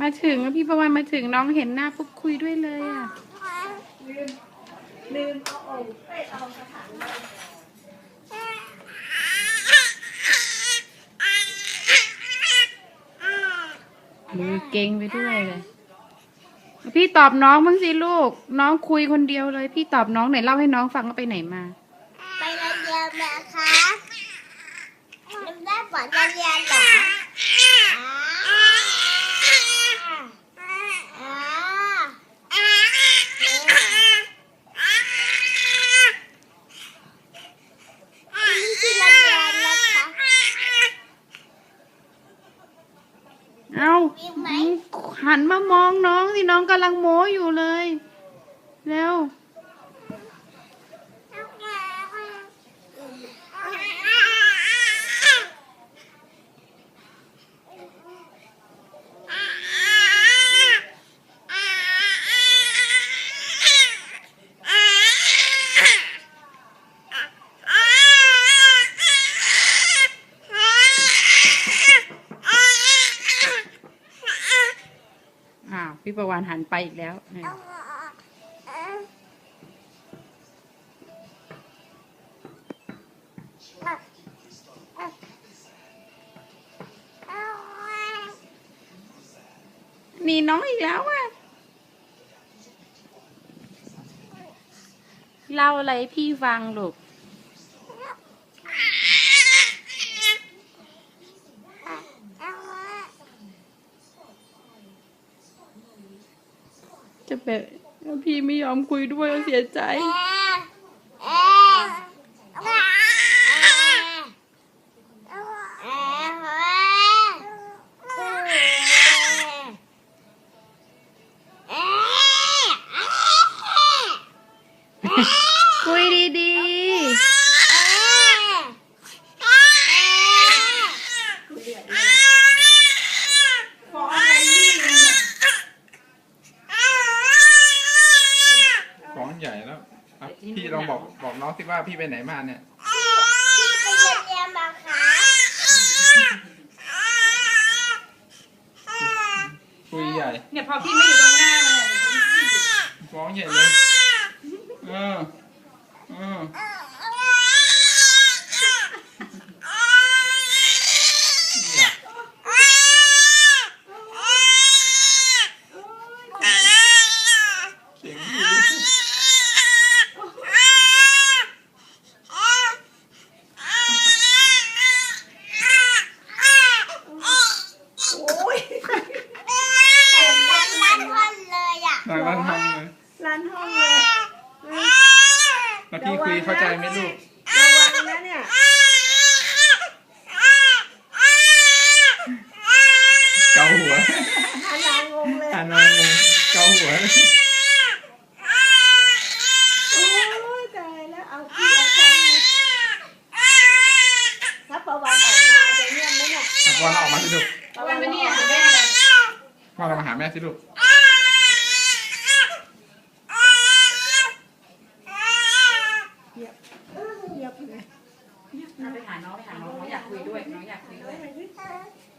มาถึงแล้วพี่ประวันมาถึงน้องเห็นหน้าปุ๊บคุยด้วยเลยอะลืมลืมเอาโอ่งเอ้ยเอากระถางมามือเก่งไปด้วยเลย พี่ตอบน้องบ้างสิลูก น้องคุยคนเดียวเลย พี่ตอบน้องไหนเล่าให้น้องฟังว่าไปไหนมา ไปโรงเรียนนะคะลืมได้ฝันเรียนเหรออ่าอ่านี่คือโรงเรียนนะคะ เอาหันมามองน้องสิน้องกำลังโม้อยู่เลย เร็ว พี่ประวานหันไปอีกแล้วนี่น้องอีกแล้วอะเล่าอะไรพี่ฟังลูก จะเป็นพี่ไม่ยอมคุยด้วยเสียใจคุยดีๆ ฟ้องอะไรนี่เลย ฟ้องใหญ่แล้ว อะพี่ลองบอกบอกน้องสิว่าพี่ไปไหนมาเนี่ย พี่ไปโรงเรียนมาคะคุยใหญ่เนี่ยพอพี่ไม่อยู่ตรงหน้าเลย ฟ้องใหญ่เลย เออ เอออยากเสียงดี โอ้ย เสียงดังลั่นวัน เลยอะนางร้านทำเลยร้านห้องเลยแล้วพี่คุยเข้าใจไหมลูกระวังนะเนี่ยเกาหัวฮานางงเลยทานอนงงเกาหัวโอ้ยตายแล้วเอาพี่เอาจังเลยถ้าประวันออกมาจะเงียบไหมเนี่ยอะพอเราออกมาสิลูกประวันมาเนี่ยพอเรามาหาแม่สิลูก เงียบเงียบเลยไปหาน้องไปหาน้องน้องอยากคุยด้วยน้องอยากคุยด้วย เ